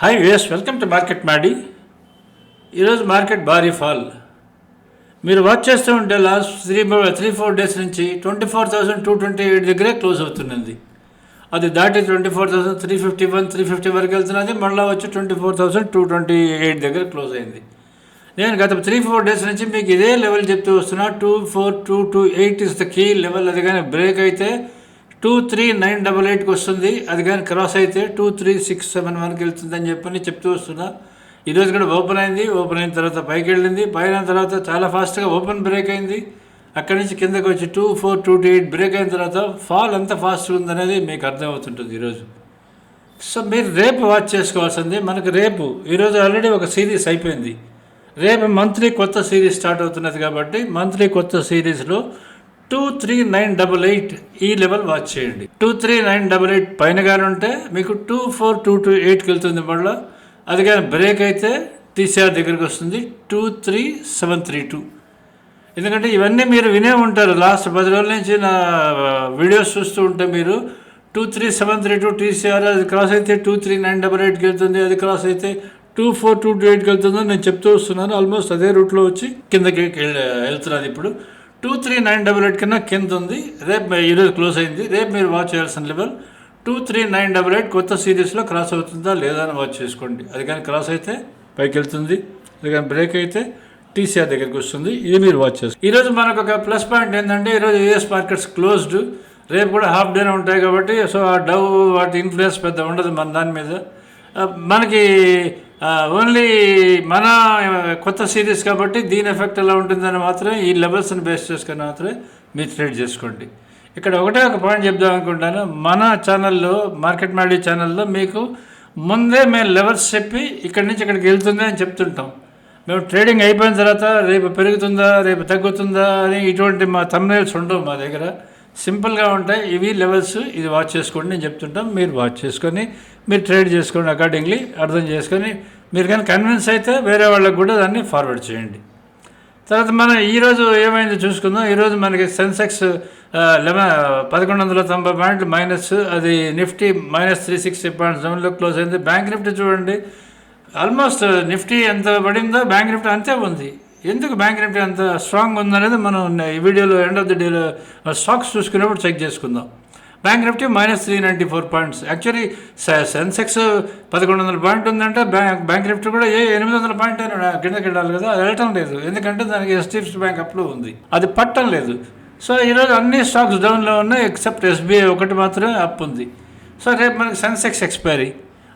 Hi వేస్ welcome to market మాడి ఈరోజు మార్కెట్ భారీ ఫాల్ మీరు వాచ్ చేస్తూ ఉంటే last three three four days నుంచి twenty four thousand two twenty eight దగ్గరే క్లోజ్ అవుతున్నది. అది దాటి twenty four thousand three fifty one three fifty వరకు వెళ్తున్నది. మళ్ళీ వచ్చి twenty four thousand two twenty eight దగ్గర క్లోజ్ అయింది. నేను గత త్రీ ఫోర్ డేస్ నుంచి మీకు ఇదే లెవెల్ చెప్తూ వస్తున్నా. Two four two two eight is the key level అది కానీ బ్రేక్ అయితే టూ త్రీ నైన్ డబల్ ఎయిట్కి వస్తుంది. అది కానీ క్రాస్ అయితే టూ త్రీ సిక్స్ సెవెన్ వన్కి వెళ్తుందని చెప్పని చెప్తూ వస్తున్నా. ఈరోజు కూడా ఓపెన్ అయింది. ఓపెన్ అయిన తర్వాత పైకి వెళ్ళింది. పైన తర్వాత చాలా ఫాస్ట్గా ఓపెన్ బ్రేక్ అయింది. అక్కడి నుంచి కిందకి వచ్చి two four two two eight break అయిన తర్వాత ఫాల్ ఎంత ఫాస్ట్గా ఉందనేది మీకు అర్థమవుతుంటుంది ఈరోజు సో మీరు రేపు వాచ్ చేసుకోవాల్సింది. మనకు రేపు ఈరోజు ఆల్రెడీ ఒక సిరీస్ అయిపోయింది. రేపు మంత్లీ కొత్త సిరీస్ స్టార్ట్ అవుతున్నది కాబట్టి మంత్లీ కొత్త సిరీస్లో two three nine double eight ఈ లెవెల్ వాచ్ చేయండి. Two three nine double eight పైన కానీ ఉంటే మీకు టూ ఫోర్ టూ టూ ఎయిట్కి వెళ్తుంది మళ్ళీ. అది కానీ బ్రేక్ అయితే టీసీఆర్ దగ్గరికి వస్తుంది. Two three seven three two ఎందుకంటే ఇవన్నీ మీరు వినే ఉంటారు. లాస్ట్ పది రోజుల నుంచి నా వీడియోస్ చూస్తూ ఉంటే మీరు two three seven three two TCR అది క్రాస్ అయితే టూ త్రీ నైన్ డబల్ ఎయిట్కి వెళ్తుంది అది క్రాస్ అయితే టూ ఫోర్ టూ టూ ఎయిట్కి వెళ్తుందో నేను చెప్తూ వస్తున్నాను. ఆల్మోస్ట్ అదే రూట్లో వచ్చి కిందకి వెళ్- వెళ్తున్నది ఇప్పుడు. Two three nine double eight కన్నా కింద ఉంది. రేపు ఈరోజు క్లోజ్ అయింది. రేపు మీరు వాచ్ చేయాల్సిన level two three nine double eight కొత్త సిరీస్లో క్రాస్ అవుతుందా లేదా అని వాచ్ చేసుకోండి. అది కానీ క్రాస్ అయితే పైకి వెళ్తుంది. అది కానీ బ్రేక్ అయితే టీసీఆర్ దగ్గరికి వస్తుంది. ఇది మీరు వాచ్ చేసుకోండి ఈరోజు మనకు ఒక ప్లస్ పాయింట్ ఏంటంటే ఈరోజు యూఎస్ మార్కెట్స్ క్లోజ్డ్ రేపు కూడా హాఫ్ డేనే ఉంటాయి కాబట్టి సో ఆ డవ్ వాటి ఇన్ఫ్లుయెన్స్ పెద్ద ఉండదు మన దాని మీద. మనకి ఓన్లీ మన కొత్త సిరీస్ కాబట్టి దీని ఎఫెక్ట్ ఎలా ఉంటుందని మాత్రమే ఈ లెవెల్స్ని బేస్ చేసుకొని మాత్రమే మీరు ట్రేడ్ చేసుకోండి. ఇక్కడ ఒకటే ఒక పాయింట్ చెప్దాం అనుకుంటాను. మన ఛానల్లో మార్కెట్ మాడీ ఛానల్లో మీకు ముందే మేము లెవెల్స్ చెప్పి ఇక్కడి నుంచి ఇక్కడికి వెళ్తుంది అని చెప్తుంటాం. మేము ట్రేడింగ్ అయిపోయిన తర్వాత రేపు పెరుగుతుందా రేపు తగ్గుతుందా అని ఇటువంటి మా తమ్నేల్స్ ఉండవు మా దగ్గర. సింపుల్గా ఉంటాయి. ఇవి లెవెల్స్. ఇది వాచ్ చేసుకోండి నేను చెప్తుంటాం. మీరు వాచ్ చేసుకొని మీరు ట్రేడ్ చేసుకోండి అకార్డింగ్లీ అర్థం చేసుకొని మీరు కానీ కన్విన్స్ అయితే వేరే వాళ్ళకు కూడా దాన్ని ఫార్వర్డ్ చేయండి. తర్వాత మనం ఈరోజు ఏమైందో చూసుకుందాం. ఈరోజు మనకి సెన్సెక్స్ లెవెన్ పదకొండు వందల తొంభై పాయింట్లు మైనస్. అది Nifty minus three sixty point సెవెన్లో క్లోజ్ అయింది. బ్యాంక్ నిఫ్టీ చూడండి. ఆల్మోస్ట్ నిఫ్టీ ఎంత పడిందో బ్యాంక్ నిఫ్టీ అంతే ఉంది. ఎందుకు బ్యాంక్ నిఫ్టీ అంత స్ట్రాంగ్ ఉందనేది మనం ఈ వీడియోలో ఎండ్ ఆఫ్ ది డేలో స్టాక్స్ చూసుకునేప్పుడు చెక్ చేసుకుందాం. Bank Nifty minus three ninety four points actually Sensex పదకొండు వందల పాయింట్ ఉందంటే. బ్యాంక్ బ్యాంక్ నిఫ్టీ కూడా ఏ ఎనిమిది వందల పాయింట్ అయినా కిందకి వెళ్ళాలి కదా అది వెళ్ళటం లేదు. ఎందుకంటే దానికి ఎస్టీఎఫ్సి బ్యాంక్ అప్లో ఉంది. అది పట్టం లేదు. సో ఈరోజు అన్ని స్టాక్స్ డౌన్లో ఉన్నాయి ఎక్సెప్ట్ ఎస్బీఐ ఒకటి మాత్రమే అప్ ఉంది. సో రేపు మనకి సెన్సెక్స్ ఎక్స్పైరీ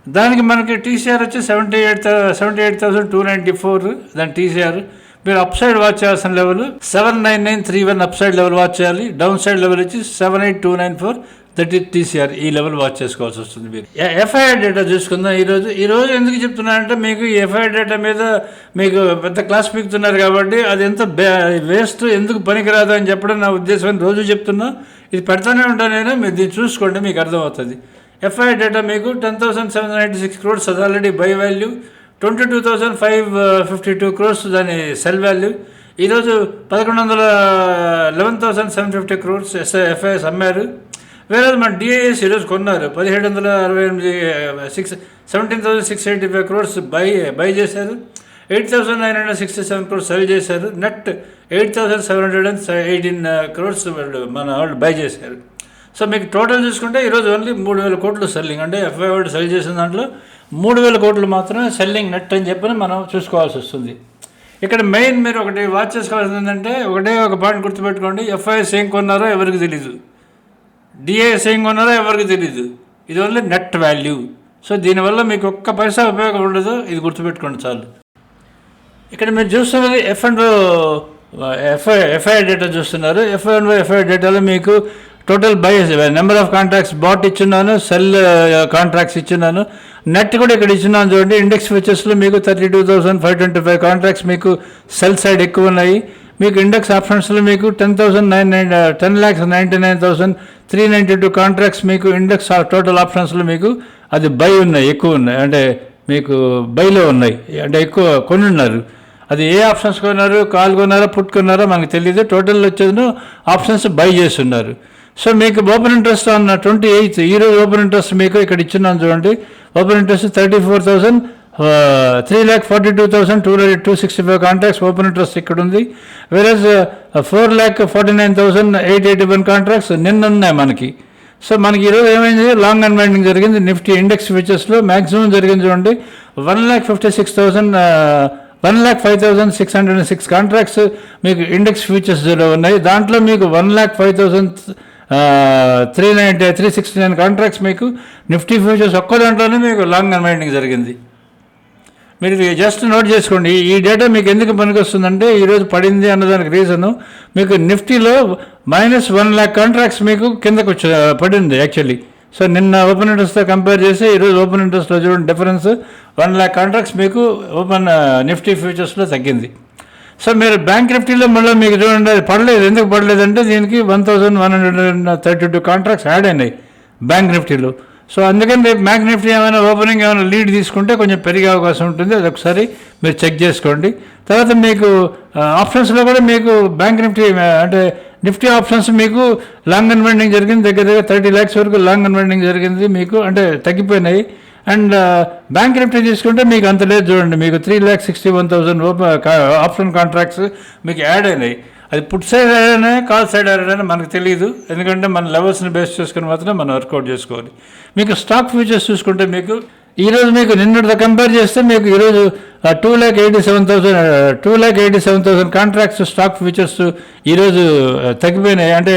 దానికి మనకి టీసీఆర్ వచ్చి seventy eight seventy eight thousand two ninety four దాని టీసీఆర్ మీరు అప్ సైడ్ వాచ్ చేయాల్సిన level seven nine nine three one upside level watch చేయాలి. డౌన్ సైడ్ లెవెల్ వచ్చి seven eight two nine four thirty TCR ఈ level watch చేసుకోవాల్సి వస్తుంది మీరు. FIR data చూసుకుందాం ఈరోజు ఈ రోజు ఎందుకు చెప్తున్నానంటే మీకు ఎఫ్ఐఆర్ డేటా మీద మీకు పెద్ద క్లాస్ పీకుతున్నారు కాబట్టి అది ఎంత వేస్ట్ ఎందుకు పనికిరాదు అని చెప్పడం నా ఉద్దేశం అని రోజు చెప్తున్నా. ఇది పెడతానే ఉంటాను నేను. మీరు దీన్ని చూసుకోండి మీకు అర్థమవుతుంది. ఎఫ్ఐఆర్ డేటా మీకు ten thousand seven ninety six crores అది already buy value twenty two thousand five fifty two crores దాని సెల్ వాల్యూ ఈరోజు పదకొండు వందల eleven thousand seven fifty crores S FIS అమ్మారు. వేరే మన డిఐఎస్ ఈరోజు కొన్నారు. పదిహేడు వందల అరవై ఎనిమిది six seventeen thousand six eighty five crores buy buy చేశారు. Eight thousand nine hundred sixty seven crores sell చేశారు net eight thousand seven hundred and eighteen crores మన వాళ్ళు బై చేశారు. సో మీకు టోటల్ చూసుకుంటే ఈరోజు ఓన్లీ మూడు వేల కోట్లు సెల్లింగ్ అంటే ఎఫ్ఐ వాళ్ళు సెల్ చేసిన దాంట్లో మూడు వేల కోట్లు మాత్రమే సెల్లింగ్ నెట్ అని చెప్పని మనం చూసుకోవాల్సి వస్తుంది. ఇక్కడ మెయిన్ మీరు ఒకటి వాచ్ చేసుకోవాల్సింది ఏంటంటే ఒకటే ఒక పాయింట్ గుర్తుపెట్టుకోండి. ఎఫ్ఐఎస్ ఏం కొన్నారో ఎవరికి తెలీదు. డిఐఎస్ ఏం కొన్నారో ఎవరికి తెలీదు. ఇది ఓన్లీ నెట్ వాల్యూ. సో దీనివల్ల మీకు ఒక్క పైసా ఉపయోగం ఉండదు. ఇది గుర్తుపెట్టుకోండి చాలు. ఇక్కడ మీరు చూస్తున్నది F and FI FIR data చూస్తున్నారు. ఎఫ్ అండ్ ఎఫ్ఐ డేటాలో మీకు total buy number of contracts bought ఇచ్చున్నాను sell contracts uh, ఇచ్చున్నాను. నెట్ కూడా ఇక్కడ ఇచ్చున్నాను చూడండి. ఇండెక్స్ ఫీచర్స్లో మీకు thirty two thousand five twenty five contracts మీకు సెల్ సైడ్ ఎక్కువ ఉన్నాయి. మీకు ఇండెక్స్ ఆప్షన్స్లో మీకు ten thousand nine nine ten lakhs ninety nine thousand three ninety two contracts మీకు ఇండెక్స్ టోటల్ ఆప్షన్స్లో మీకు అది బై ఉన్నాయి ఎక్కువ ఉన్నాయి. అంటే మీకు బైలో ఉన్నాయి. అంటే ఎక్కువ కొన్ని ఉన్నారు అది ఏ ఆప్షన్స్ కొన్నారు కాల్ కొన్నారా పుట్ కొన్నారో మనకు తెలియదు టోటల్ వచ్చేది ఆప్షన్స్ బై చేస్తున్నారు. సో మీకు ఓపెన్ ఇంట్రెస్ట్ అన్న ట్వంటీ ఎయిత్ ఈరోజు ఓపెన్ ఇంట్రెస్ట్ మీకు ఇక్కడ ఇచ్చున్నాను చూడండి. Open interest thirty four thousand three lakh forty two thousand two two sixty five contracts open interest ఇక్కడ ఉంది. Average four lakh forty nine thousand eight eighty one contracts నిన్న ఉన్నాయి మనకి. సో మనకి ఈరోజు ఏమైంది? లాంగ్ అండ్ అన్వైండింగ్ జరిగింది. Nifty index ఫీచర్స్లో మ్యాక్సిమం జరిగింది చూడండి. One lakh fifty six thousand one lakh five thousand six hundred and six contracts మీకు ఇండెక్స్ ఫీచర్స్లో ఉన్నాయి. దాంట్లో మీకు one lakh five thousand three ninety three sixty nine contracts మీకు. నిఫ్టీ ఫ్యూచర్స్ ఒక్క దాంట్లోనే మీకు లాంగ్ అన్వైండింగ్ జరిగింది. మీరు జస్ట్ నోట్ చేసుకోండి. ఈ డేటా మీకు ఎందుకు పనికొస్తుందంటే ఈరోజు పడింది అన్నదానికి రీజను మీకు నిఫ్టీలో మైనస్ వన్ ల్యాక్ కాంట్రాక్ట్స్ మీకు కిందకు వచ్చి పడింది యాక్చువల్లీ సో నిన్న ఓపెన్ ఇంట్రెస్ట్తో కంపేర్ చేసి ఈరోజు ఓపెన్ ఇంట్రెస్ట్లో చూడండి డిఫరెన్స్ వన్ ల్యాక్ కాంట్రాక్ట్స్ మీకు ఓపెన్ నిఫ్టీ ఫ్యూచర్స్లో తగ్గింది. సో మీరు బ్యాంక్ నిఫ్టీలో మళ్ళీ మీకు చూడండి అది పడలేదు. ఎందుకు పడలేదంటే దీనికి one thousand one hundred thirty two contracts add అయినాయి బ్యాంక్ నిఫ్టీలో సో అందుకని రేపు బ్యాంక్ నిఫ్టీ ఏమైనా ఓపెనింగ్ ఏమైనా లీడ్ తీసుకుంటే కొంచెం పెరిగే అవకాశం ఉంటుంది. అది ఒకసారి మీరు చెక్ చేసుకోండి. తర్వాత మీకు ఆప్షన్స్లో కూడా మీకు బ్యాంక్ నిఫ్టీ అంటే నిఫ్టీ ఆప్షన్స్ మీకు లాంగ్ అన్వెండింగ్ జరిగింది. దగ్గర దగ్గర థర్టీ ల్యాక్స్ వరకు లాంగ్ అన్వెండింగ్ జరిగింది. మీకు అంటే తగ్గిపోయినాయి. అండ్ బ్యాంక్ నిఫ్టీ తీసుకుంటే మీకు అంత లేదు చూడండి. మీకు three lakh sixty one thousand option contracts మీకు యాడ్ అయినాయి. అది పుట్ సైడ్ ఆడనే కాల్ సైడ్ యాడ్ మనకు తెలియదు ఎందుకంటే మన లెవెల్స్ని బేస్ చేసుకుని మాత్రం మనం వర్కౌట్ చేసుకోవాలి. మీకు స్టాక్ ఫ్యూచర్స్ చూసుకుంటే మీకు ఈరోజు మీకు నిన్నటితో కంపేర్ చేస్తే మీకు ఈరోజు two lakh eighty seven thousand two lakh eighty seven thousand contracts stock futures ఈరోజు తగ్గిపోయినాయి. అంటే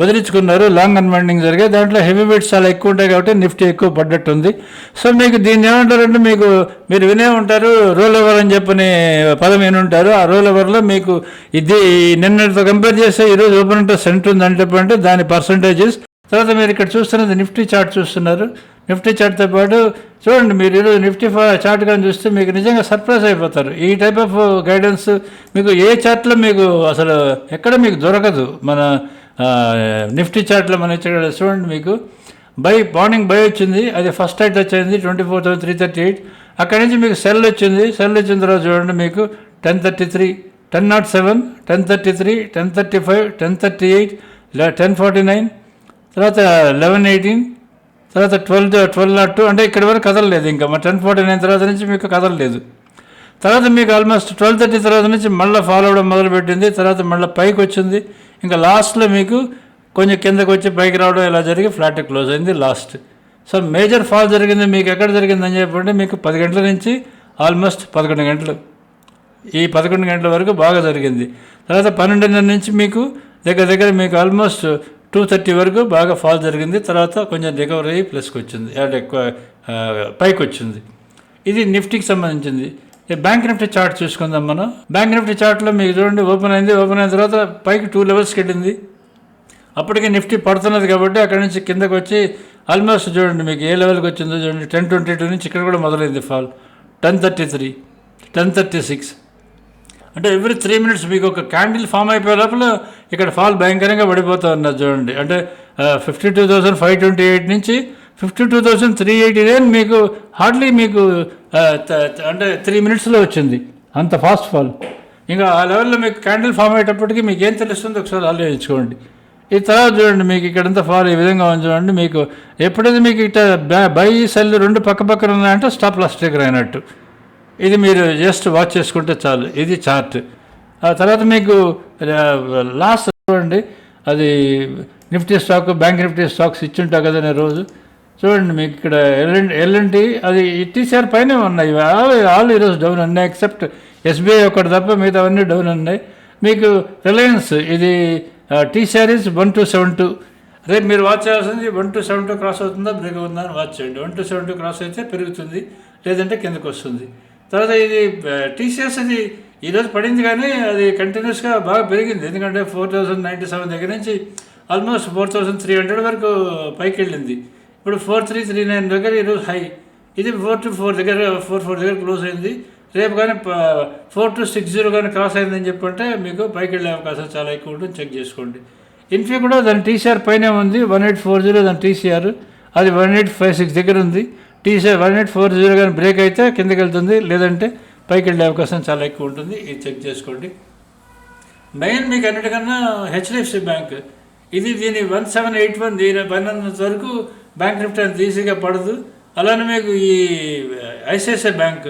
వదిలించుకున్నారు. లాంగ్ అన్వైండింగ్ జరిగాయి. దాంట్లో హెవీ వెయిట్స్ చాలా ఎక్కువ ఉంటాయి కాబట్టి నిఫ్టీ ఎక్కువ పడ్డట్టు ఉంది సో మీకు దీన్ని ఏమంటారంటే మీకు మీరు వినే ఉంటారు రోల్ ఓవర్ అని చెప్పని పదం విని ఉంటారు ఆ రోల్ ఓవర్లో మీకు ఇది నిన్నటితో కంపేర్ చేస్తే ఈరోజు ఓపెన్ ఇంట్రెస్ట్ ఎంత ఉంది చెప్పంటే దాని పర్సంటేజెస్ తర్వాత మీరు ఇక్కడ చూస్తున్నది నిఫ్టీ చార్ట్ చూస్తున్నారు. నిఫ్టీ చార్ట్తో పాటు చూడండి మీరు ఈరోజు నిఫ్టీ చార్ట్ కానీ చూస్తే మీకు నిజంగా సర్ప్రైజ్ అయిపోతారు. ఈ టైప్ ఆఫ్ గైడెన్స్ మీకు ఏ చార్ట్లో మీకు అసలు ఎక్కడ మీకు దొరకదు. మన నిఫ్టీ చార్ట్లో మన ఇచ్చే చూడండి మీకు. బై మార్నింగ్ బై వచ్చింది అది ఫస్ట్ ఎయిట్ వచ్చింది twenty four thousand three thirty eight అక్కడి నుంచి మీకు సెల్ వచ్చింది. సెల్ వచ్చిన తర్వాత చూడండి మీకు ten thirty three ten nought seven ten thirty three ten thirty five ten thirty eight ten forty nine తర్వాత లెవెన్ ఎయిటీన్ తర్వాత ట్వెల్వ్ ట్వెల్వ్ నాట్ టూ అంటే ఇక్కడ వరకు కదలలేదు ఇంకా. మా టెన్ ఫార్టీ నైన్ తర్వాత నుంచి మీకు కదలలేదు. తర్వాత మీకు ఆల్మోస్ట్ ట్వెల్వ్ థర్టీ తర్వాత నుంచి మళ్ళీ ఫాలో అవ్వడం మొదలుపెట్టింది. తర్వాత మళ్ళీ పైకి వచ్చింది. ఇంకా లాస్ట్లో మీకు కొంచెం కిందకు వచ్చి పైకి రావడం ఇలా జరిగి ఫ్లాట్ క్లోజ్ అయింది లాస్ట్. సో మేజర్ ఫాల్ జరిగింది మీకు ఎక్కడ జరిగిందని చెప్పండి. మీకు పది గంటల నుంచి ఆల్మోస్ట్ పదకొండు గంటలు. ఈ పదకొండు గంటల వరకు బాగా జరిగింది. తర్వాత పన్నెండున్నర నుంచి మీకు దగ్గర దగ్గర మీకు ఆల్మోస్ట్ టూ థర్టీ వరకు బాగా ఫాల్ జరిగింది. తర్వాత కొంచెం రికవర్ అయ్యి ప్లస్కి వచ్చింది. అంటే ఎక్కువ పైకి వచ్చింది. ఇది నిఫ్టీకి సంబంధించింది. బ్యాంక్ నిఫ్టీ చార్ట్ చూసుకుందాం మనం. బ్యాంక్ నిఫ్టీ చార్ట్లో మీకు చూడండి ఓపెన్ అయింది ఓపెన్ అయిన తర్వాత పైకి టూ లెవెల్స్కి వెళ్ళింది. అప్పటికే నిఫ్టీ పడుతున్నది కాబట్టి అక్కడ నుంచి కిందకు వచ్చి ఆల్మోస్ట్ చూడండి మీకు ఏ లెవెల్కి వచ్చిందో చూడండి. టెన్ ట్వంటీ టూ నుంచి ఇక్కడ కూడా మొదలైంది fall ten thirty three ten thirty six అంటే ఎవ్రీ త్రీ మినిట్స్ మీకు ఒక క్యాండిల్ ఫామ్ అయిపోయే లోపల ఇక్కడ ఫాల్ భయంకరంగా పడిపోతూ ఉన్నది చూడండి. అంటే fifty two thousand five twenty eight నుంచి fifty two thousand three eighty nine మీకు హార్డ్లీ మీకు అంటే త్రీ మినిట్స్లో వచ్చింది. అంత ఫాస్ట్ ఫాల్ ఇంకా ఆ లెవెల్లో మీకు క్యాండిల్ ఫామ్ అయ్యేటప్పటికి మీకు ఏం తెలుస్తుందో ఒకసారి ఆలోచించుకోండి. ఈ తర్వాత చూడండి మీకు ఇక్కడంతా ఫాల్ ఈ విధంగా ఉంది చూడండి. మీకు ఎప్పుడైతే మీకు ఇట బై సెల్ రెండు పక్క పక్కన ఉన్నాయంటే స్టాప్ లాస్ ట్రిగర్ అయినట్టు. ఇది మీరు జస్ట్ వాచ్ చేసుకుంటే చాలు. ఇది చార్ట్ ఆ తర్వాత మీకు లాస్ట్ చూడండి. అది Nifty stock bank Nifty stocks ఇచ్చుంటా కదా నేను రోజు. చూడండి మీకు ఇక్కడ ఎల్ఎన్ ఎల్ఎన్టీ అది టీసీఆర్ పైనే ఉన్నాయి. ఆల్ ఆల్ ఈరోజు డౌన్ ఉన్నాయి ఎక్సెప్ట్ ఎస్బీఐ ఒకటి తప్ప మిగతా అన్నీ డౌన్ ఉన్నాయి. మీకు రిలయన్స్ ఇది TCR is one two seven two రేపు మీరు వాచ్ చేయాల్సింది one two seven two cross అవుతుందా బ్రేక్ అవుతుందా అని వాచ్ చేయండి. One two seven two cross అయితే పెరుగుతుంది లేదంటే కిందకు వస్తుంది. తర్వాత ఇది టీసీఎస్ ఇది ఈరోజు పడింది కానీ అది కంటిన్యూస్గా బాగా పెరిగింది. ఎందుకంటే ఫోర్ థౌసండ్ నైంటీ సెవెన్ దగ్గర నుంచి almost four thousand three hundred వరకు పైకి వెళ్ళింది. ఇప్పుడు ఫోర్ త్రీ త్రీ నైన్ దగ్గర ఈరోజు హై ఇది ఫోర్ టు ఫోర్ దగ్గర ఫోర్ ఫోర్ దగ్గర క్లోజ్ అయింది. రేపు కానీ ఫోర్ టు సిక్స్ జీరో కానీ క్రాస్ అయిందని చెప్పంటే మీకు పైకి వెళ్ళే అవకాశం చాలా ఎక్కువ ఉంటుంది. చెక్ చేసుకోండి. ఇన్ఫీ కూడా దాని టీసీఆర్ పైనే ఉంది. వన్ ఎయిట్ ఫోర్ జీరో దాని టీసీఆర్ అది వన్ ఎయిట్ ఫైవ్ సిక్స్ దగ్గర ఉంది. TCR one eight four zero కానీ బ్రేక్ అయితే కిందకి వెళ్తుంది. లేదంటే పైకి వెళ్ళే అవకాశం చాలా ఎక్కువ ఉంటుంది. ఇది చెక్ చేసుకోండి. మెయిన్ మీకు అన్నిటికన్నా హెచ్డిఎఫ్సి బ్యాంక్. ఇది దీని వన్ సెవెన్ ఎయిట్ వన్ దీని పైన ఉన్నంత వరకు బ్యాంక్ నిఫ్టీ అంత ఈజీగా పడదు. అలానే మీకు ఈ ఐసిఐసిఐ బ్యాంక్.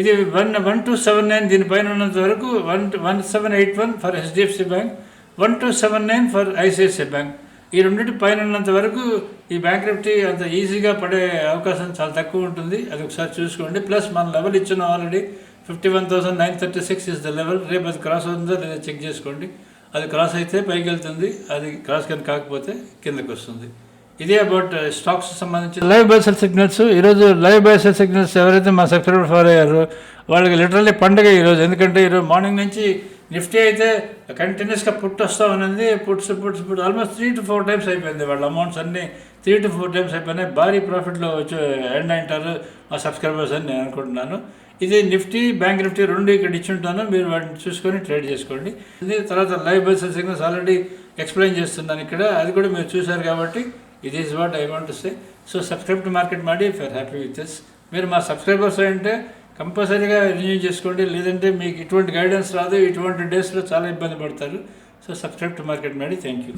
ఇది one one two seven nine దీనిపైన ఉన్నంత వరకు one one seven eight one for HDFC bank one two seven nine for ICICI bank. ఈ రెండింటి పైన ఉన్నంత వరకు ఈ బ్యాంక్ నిఫ్టీ అంత ఈజీగా పడే అవకాశం చాలా తక్కువ ఉంటుంది. అది ఒకసారి చూసుకోండి. ప్లస్ మన లెవెల్ ఇచ్చిన already fifty one thousand nine thirty six is the level రేపు అది క్రాస్ అవుతుందో లేదా చెక్ చేసుకోండి. అది క్రాస్ అయితే పైకి వెళ్తుంది. అది క్రాస్ కానీ కాకపోతే కిందకి వస్తుంది. ఇదే అబౌట్ స్టాక్స్ సంబంధించి లైవ్ బైసల్ సిగ్నల్స్ ఈరోజు లైవ్ బైసల్ సిగ్నల్స్ ఎవరైతే మా సబ్స్క్రైబర్ ఫాలో అయ్యారో వాళ్ళకి లిటరల్లీ పండుగ ఈరోజు ఎందుకంటే ఈరోజు మార్నింగ్ నుంచి నిఫ్టీ అయితే కంటిన్యూస్గా పుట్ వస్తూ ఉన్నది. Puts puts put almost three to four times అయిపోయింది. వాళ్ళ అమౌంట్స్ అన్నీ త్రీ టు ఫోర్ టైమ్స్ అయిపోయినాయి. భారీ ప్రాఫిట్లో వచ్చి ఎండ్ అంటారు మా సబ్స్క్రైబర్స్ అని నేను అనుకుంటున్నాను. ఇది నిఫ్టీ బ్యాంక్ నిఫ్టీ రెండు ఇక్కడ ఇచ్చి ఉంటాను మీరు వాటిని చూసుకొని ట్రేడ్ చేసుకోండి. ఇది తర్వాత live bus signals already explain చేస్తున్నాను ఇక్కడ. అది కూడా మీరు చూశారు కాబట్టి ఇది is what I want say so subscribe to market మాడి if are happy with this మీరు మా సబ్స్క్రైబర్స్ అంటే కంపల్సరీగా రిన్యూ చేసుకోండి. లేదంటే మీకు ఇటువంటి గైడెన్స్ రాదు. ఇటువంటి డేస్లో చాలా ఇబ్బంది పడతారు. సో సబ్స్క్రైబ్ టు మార్కెట్ మాడి థ్యాంక్ యూ